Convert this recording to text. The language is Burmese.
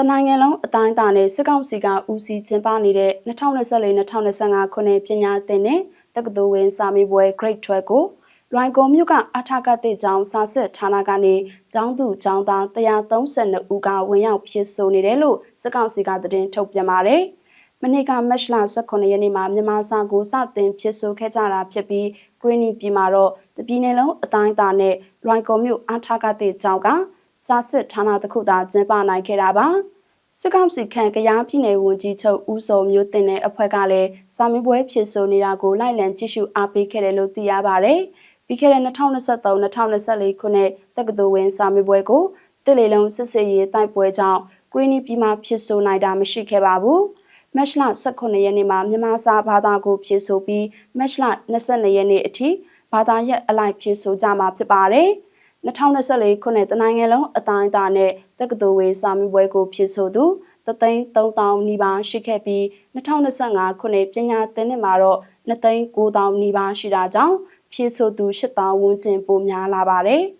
တနိုင်ငံလုံးအတိုင်းအတာနဲ့စစ်ကောင်စီကဦးစီးကျင်းပနေတဲ့2024-2025ခုနှစ်ပညာသင်နဲ့တက္ကသိုလ်ဝင်စာမေးပွဲ Grade 12ကိုလွိုင်ကော်မြို့ကအထာကတိကျောင်းစာစစ်ဌာနကနေကျောင်းသူကျောင်းသား132ဦးကဝင်ရောက်ဖြစ်ဆိုနေတယ်လို့စစ်ကောင်စီကသတင်းထုတ်ပြန်ပါတယ်။မနေ့ကမတ်လ18ရက်နေ့မှာမြန်မာစာကိုစတင်ဖြစ်ဆိုခဲ့ကြတာဖြစ်ပြီး Green ပြည်မှာတော့တပြည်နယ်လုံးအတိုင်းအတာနဲ့လွိုင်ကော်မြို့အထာကတိကျောင်းက စာစစ်ဌာနတစ်ခုသာကျင်းပနိုင်ခဲ့တာပါစစ်ကောင်စီခန့်ကရားပြည်နယ်ဝန်ကြီးချုပ်ဦးစောမျိုးတင်တဲ့အဖွဲ့ကလည်းစာမေးပွဲဖြေဆိုနေတာကိုလိုက်လံကြည့်ရှုအားပေးခဲ့တယ်လို့သိရပါဗျ။ပြီးခဲ့တဲ့2023-2024ခုနှစ်တက္ကသိုလ်ဝင်စာမေးပွဲကိုတစ်လေလုံးစစ်စေးရေးတိုက်ပွဲကြောင့်ဂရီနီပြည်မှာဖြေဆိုနိုင်တာမရှိခဲ့ပါဘူး။မတ်လ18ရက်နေ့မှာမြန်မာစာဘာသာကိုဖြေဆိုပြီးမတ်လ22ရက်နေ့အထိဘာသာရပ်အလိုက်ဖြေဆိုကြမှာဖြစ်ပါတယ်။ 2024ခုနှစ်တနိုင်ငံလုံးအတိုင်းအတာနဲ့တက္ကသိုလ်ဝေစာမေးပွဲကိုဖြည့်ဆိုသူ33000နီးပါးရှိခဲ့ပြီး2025ခုနှစ်ပညာသင်နှစ်မှာတော့29000နီးပါးရှိတာကြောင့်ဖြည့်ဆိုသူ8000ဝန်းကျင်ပိုများလာပါတယ်။